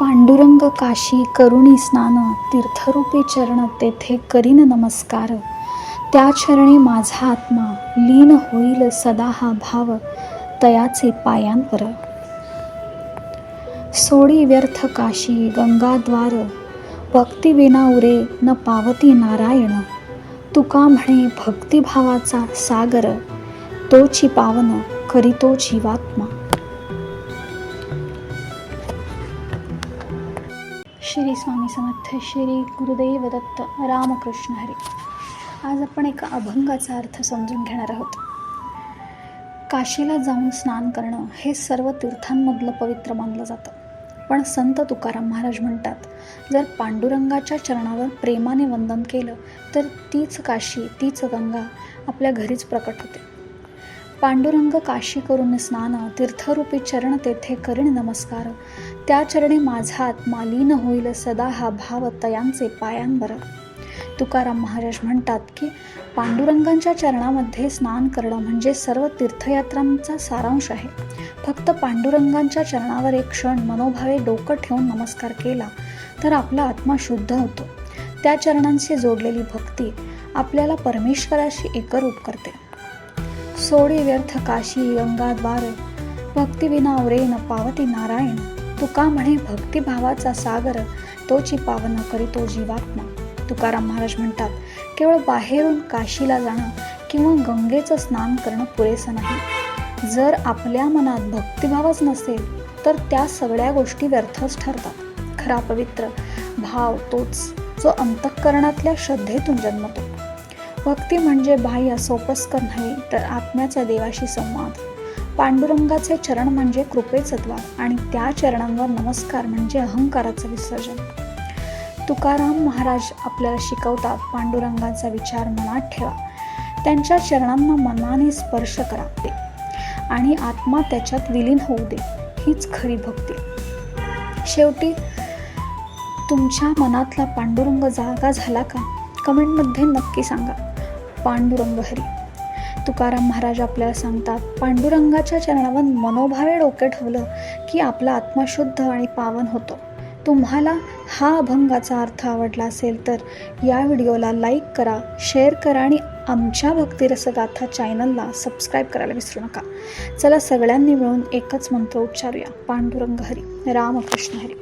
पांडुरंग काशी करुणी स्नान तीर्थरूपी चरण तेथे करीन नमस्कार. त्या चरणी माझा आत्मा लीन होईल सदा हा भाव तयाचे पायांवर. सोडी व्यर्थ काशी गंगाद्वार भक्तिविना उरे न पावती नारायण. तुका म्हणे भक्तिभावाचा सागर तोची पावन करीतो जीवात्मा. श्री स्वामी समर्थ श्री गुरुदेव दत्त रामकृष्ण हरी. आज आपण एका अभंगाचा अर्थ समजून घेणार आहोत. काशीला जाऊन स्नान करणं हे सर्व तीर्थांमधलं पवित्र मानलं जातं. पण संत तुकाराम महाराज म्हणतात जर पांडुरंगाच्या चरणावर प्रेमाने वंदन केलं तर तीच काशी तीच गंगा आपल्या घरीच प्रकट होते. पांडुरंग काशी करून स्नान तीर्थरूपी चरण तेथे करीण नमस्कार. त्या चरणी माझात मालीन होईल सदा हा भाव तयांचे पायांवर तुकाराम महाराज म्हणतात की पांडुरंगांच्या चरणामध्ये स्नान करणं म्हणजे सर्व तीर्थयात्रांचा सारांश आहे. फक्त पांडुरंगांच्या चरणावर एक क्षण मनोभावे डोकं ठेवून नमस्कार केला तर आपला आत्मा शुद्ध होतो. त्या चरणांशी जोडलेली भक्ती आपल्याला परमेश्वराशी एकरूप करते. सोडी व्यर्थ काशी अंगाद्वार भक्तिविना उरे न पावती नारायण. तुका म्हणे भक्तिभावाचा सागर. तोची पावन करीतो जीवात्मा. तुकाराम महाराज म्हणतात केवळ बाहेरून काशीला जाणं किंवा गंगेचं स्नान करणं पुरेसं नाही. जर आपल्या मनात भक्तिभावच नसेल तर त्या सगळ्या गोष्टी व्यर्थच ठरतात. खरा पवित्र भाव तोच जो अंतःकरणातल्या श्रद्धेतून जन्मतो. भक्ती म्हणजे बाह्य सोपस्कर नाही तर आत्म्याच्या देवाशी संवाद. पांडुरंगाचे चरण म्हणजे कृपेचं द्वार आणि त्या चरणांवर नमस्कार म्हणजे अहंकाराचं विसर्जन. तुकाराम महाराज आपल्याला शिकवतात पांडुरंगाचा विचार मनात ठेवा. त्यांच्या चरणांना मनाने स्पर्श करा आणि आत्मा त्याच्यात विलीन होऊ दे हीच खरी भक्ती. शेवटी तुमच्या मनातला पांडुरंग जागा झाला का? कमेंटमध्ये नक्की सांगा. पांडुरंग हरी तुकाराम महाराज आपल्याला सांगतात पांडुरंगाच्या चरणावर मनोभावे डोके ठेवलं की आपला आत्मा शुद्ध आणि पावन होतो. तुम्हाला हा अभंगाचा अर्थ आवडला असेल तर या व्हिडिओला लाईक करा शेअर करा आणि आमच्या भक्तिरसगाथा चॅनलला सबस्क्राईब करायला विसरू नका. चला सगळ्यांनी मिळून एकच मंत्र उच्चारूया पांडुरंग हरी रामकृष्ण हरी